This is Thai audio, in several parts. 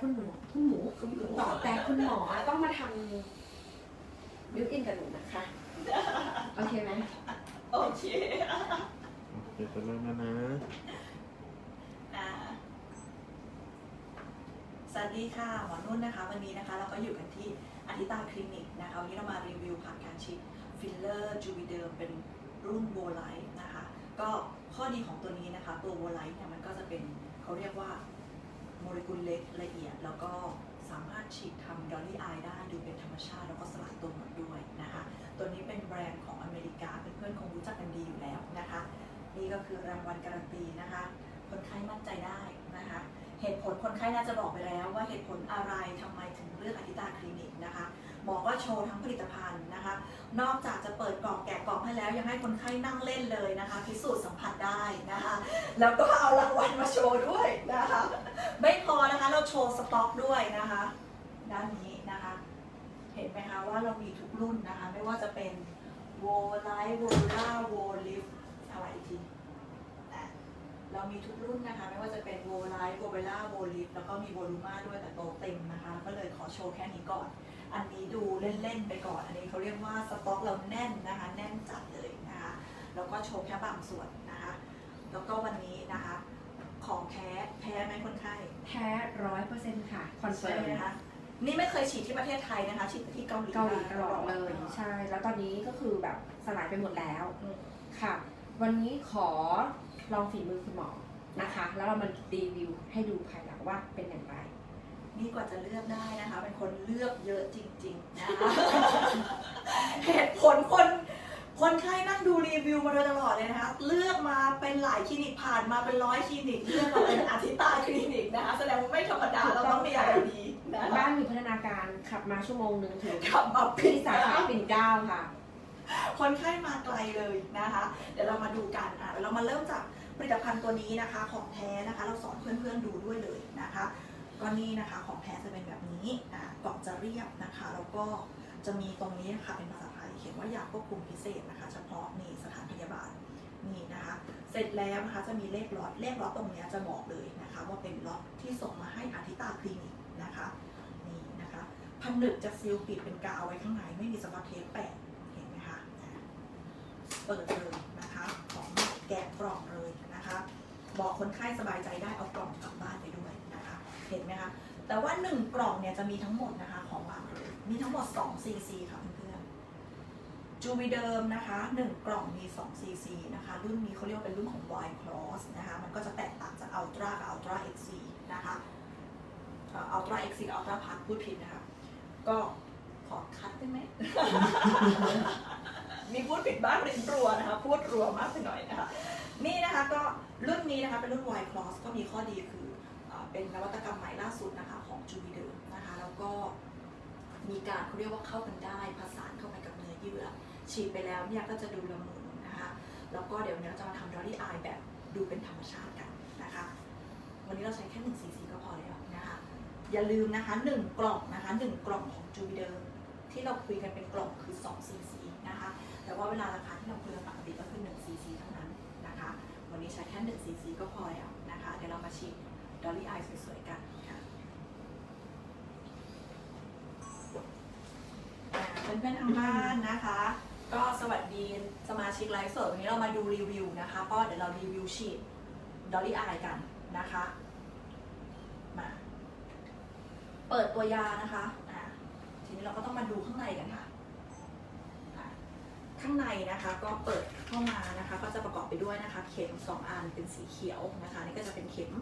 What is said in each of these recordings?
คุณหมูคุณหมูคุณหมูต่อแต่คุณหมอต้องมาทำบิวอินกับหนูนะคะ โอเคไหมโอเคเดี๋ยวจะเริ่มแล้วนะอ่าสวัสดีค่ะหมอนุ่นนะคะ วันนี้นะคะเราก็อยู่กันที่อาทิตาคลินิกนะคะวันนี้เรามารีวิวผ่านการฉีดฟิลเลอร์จูบิเดิมเป็นรุ่นโบไลท์นะคะ ก็ข้อดีของตัวนี้นะคะ ตัวโบไลท์เนี่ยมันก็จะเป็นเขาเรียกว่า โมเลกุลเล็กละเอียด แล้วก็สามารถฉีดทำดอลลี่อายได้ดูเป็นธรรมชาติ แล้วก็สลายตัวหมดด้วยนะคะ ตัวนี้เป็นแบรนด์ของอเมริกาเพื่อนๆคงรู้จักกันดีอยู่แล้วนะคะ นี่ก็คือรางวัลการันตีนะคะ คนไข้มั่นใจได้นะคะ เหตุผลคนไข้น่าจะบอกไปแล้ว ว่าเหตุผลอะไรทำไมถึงเลือกอธิตาคลินิกนะคะหมอก็โชว์ทั้งผลิตภัณฑ์นะคะ นอกจากจะเปิดกล่องแกะกล่องให้แล้ว ยังให้คนไข้นั่งเล่นเลยนะคะ พิสูจน์สัมผัสได้นะคะ แล้วก็เอารางวัลมาโชว์ด้วยนะคะ ไม่พอนะคะ เราโชว์สต็อกด้วยนะคะ ด้านนี้นะคะ เห็นไหมคะว่าเรามีทุกรุ่นนะคะ ไม่ว่าจะเป็นโวไลท์โวล่าโวลิฟอะไรอีกทีอะเรามีทุกรุ่นนะคะ ไม่ว่าจะเป็นโวไลท์โวเวล่าโวลิฟแล้วก็มีโวลูมาด้วยแต่โตเต็มนะคะ ก็เลยขอโชว์แค่นี้ก่อน อันนี้ดูเล่นๆไปก่อน อันนี้เขาเรียกว่าสต็อกเราแน่นนะคะ แน่นจัดเลยนะคะ แล้วก็โชว์แค่บางส่วนนะคะ แล้วก็วันนี้นะคะ พ้ไหมคนไข้แท้ร้อยเปอร์เซ็นต์ค่ะคอนเฟิใช่ร์มไหมคะนี่ไม่เคยฉีดที่ประเทศไทยนะคะ ฉีดที่เกาหลีเกาหลีตลอดมาเลยใช่ แล้วตอนนี้ก็คือแบบสลายไปหมดแล้วอืมค่ะ วันนี้ขอลองฝีมือคุณหมอนะคะ แล้วเรามารีวิวให้ดูภายหลังว่าเป็นอย่างไร นี่กว่าจะเลือกได้นะคะ เป็นคนเลือกเยอะจริง ๆ นะคะ เหตุผลคน คนไข้นั่งดูรีวิวมาโดยตลอดเลยนะคะเลือกมาเป็นหลายคลินิกผ่านมาเป็นร้อยคลินิกเลือกมาเป็นอาทิตาคลินิกนะคะแสดงว่าไม่ธรรมดาเราต้องมีอะไรดีนะคะบ้านมีพัฒนาการขับมาชั่วโมงหนึ่งถึงขับมาพิที่สาสาขาขาปิ่นเกล้าค่ะ คนไข้มาไกลเลยนะคะ เดี๋ยวเรามาดูกันอะเดี๋ยวเรามาเริ่มจากผลิตภัณฑ์ตัวนี้นะคะ ของแท้นะคะ เราสอนเพื่อนๆดูด้วยเลยนะคะก็นี่นะคะของแท้จะเป็นแบบนี้อะกล่องจะเรียบนะคะ แล้วก็จะมีตรงนี้นะคะเป็นภาษาไทย เขียนว่ายาควบคุมพิเศษนะคะ เฉพาะนี่สถานพยาบาลนี่นะคะ เสร็จแล้วนะคะจะมีเลขล็อตเลขล็อตตรงนี้จะบอกเลยนะคะ ว่าเป็นล็อตที่ส่งมาให้อาทิตาคลินิกนะคะนี่นะคะผนึกจะซีลปิดเป็นกาวไว้ข้างในไม่มีสกอตเทปแปะเห็นไหมคะเปิดเลยนะคะของแกะกล่องเลยนะคะ บอกคนไข้สบายใจได้เอากล่องกลับบ้านไปด้วยนะคะ เห็นไหมคะแต่ว่า 1 กล่องเนี่ยจะมีทั้งหมดนะคะของวางเลยมีทั้งหมด2 cc ค่ะ จูบีเดิมนะคะ 1 กล่องมี2 cc นะคะ รุ่นนี้เขาเรียกว่าเป็นรุ่นของ Y Cross นะคะ มันก็จะแตกต่างจาก Ultra กับ Ultra XC นะคะเอ่อ Ultra XC Ultra Plus พูดผิดนะคะ ก็ขอคัดได้ไหม มีพูดผิดบ้างเรียนรัวนะคะ พูดรัวมากไปหน่อยนะคะ นี่นะคะก็รุ่นนี้นะคะเป็นรุ่น Y Cross ก็มีข้อดีคือเป็นนวัตกรรมใหม่ล่าสุดนะคะของจูบีเดิมนะคะ แล้วก็มีการเขาเรียกว่าเข้ากันได้ผสานเข้าไปกับเนื้อเยื่อ ฉีดไปแล้วเนี่ยก็จะดูละมุนนะคะแล้วก็เดี๋ยวนี้เราจะมาทำดอลลี่อายแบบดูเป็นธรรมชาติกันนะคะ วันนี้เราใช้แค่1 cc ก็พอแล้วนะคะ อย่าลืมนะคะ 1 กล่องนะคะ 1 กล่องของจูบีเดิมที่เราคุยกันเป็นกล่องคือ2 cc นะคะ แต่ว่าเวลาราคาที่เราคุยกันปกติก็คือ1 cc เท่านั้นนะคะ วันนี้ใช้แค่1 cc ก็พอแล้วนะคะ เดี๋ยวเรามาฉีดดอลลี่อายสวยๆกันค่ะเพื่อนๆทางบ้านนะคะ ก็สวัสดีสมาชิกไลฟ์สดวันนี้เรามาดูรีวิวนะคะก็เดี๋ยวเรารีวิวฉีดดอลลี่อายกันนะคะมาเปิดตัวยานะคะอ่าทีนี้เราก็ต้องมาดูข้างในกันค่ะข้างในนะคะก็เปิดเข้ามานะคะ ก็จะประกอบไปด้วยนะคะ เข็มสองอันเป็นสีเขียวนะคะนี่ก็จะเป็นเข็ม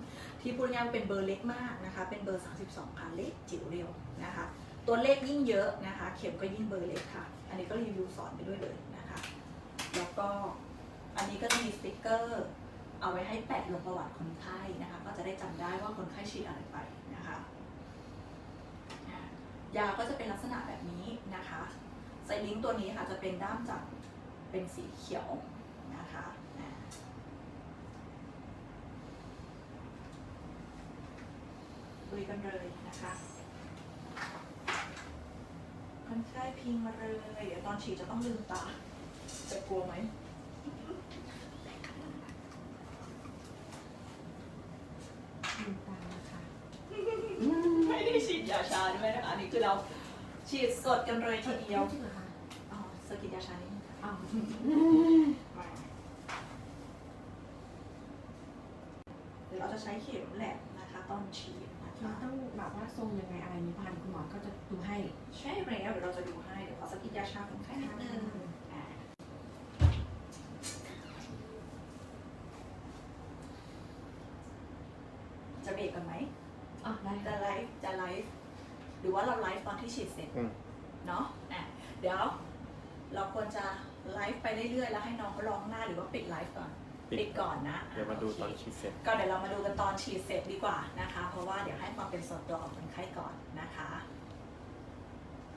ที่พูดง่ายๆเป็นเบอร์เล็กมากนะคะ เป็นเบอร์ 32ค่ะเล็กจิ๋วเรียวนะคะ ตัวเลขยิ่งเยอะนะคะ เข็มก็ยิ่งเบอร์เล็กค่ะ อันนี้ก็รีวิวสอนไปด้วยเลยนะคะ แล้วก็อันนี้ก็จะมีสติกเกอร์ เอาไว้ให้แปะลงประวัติคนไข้นะคะ ก็จะได้จำได้ว่าคนไข้ฉีดอะไรไปนะคะยาก็จะเป็นลักษณะแบบนี้นะคะไซลิงก์ตัวนี้ค่ะจะเป็นด้ามจับเป็นสีเขียวนะคะอ่าลุยกันเลยนะคะ คนไข้พิงมาเลยเดี๋ยวตอนฉีดจะต้องลืมตา จะกลัวไหมลืมตาค่ะฉีดยาชาด้วยนะคะอันนี้คือเราฉีดสดกันเลยทีเดียวจริงเหรอคะอ๋อสกิดยาชานี่อ๋อเดี๋ยวเราจะใช้เข็มแหลมนะคะตอนฉีดนะเราคะต้องแบบว่าทรงยังไงอะไร ให้ใช่แล้วเดี๋ยวเราจะดูให้เดี๋ยวขอสกิดยาชาคนไข้นิดนึงอ่าจะเบรกกันไหมอ๋อได้จะค่ะไลฟ์จะไลฟ์หรือว่าเราไลฟ์ตอนที่ฉีดเสร็จอืม เนาะอะเดี๋ยว เราควรจะไลฟ์ไปเรื่อยๆแล้วให้น้องเขาร้องหน้าหรือว่าปิดไลฟ์ก่อนปิดปิดก่อนนะเดี๋ยวมาดูโคตอนฉีดเสร็จ ก็เดี๋ยวเรามาดูกันตอนฉีดเสร็จดีกว่านะคะ เพราะว่าเดี๋ยวให้ความเป็นส่วนตัวของคนไข้ก่อนนะคะ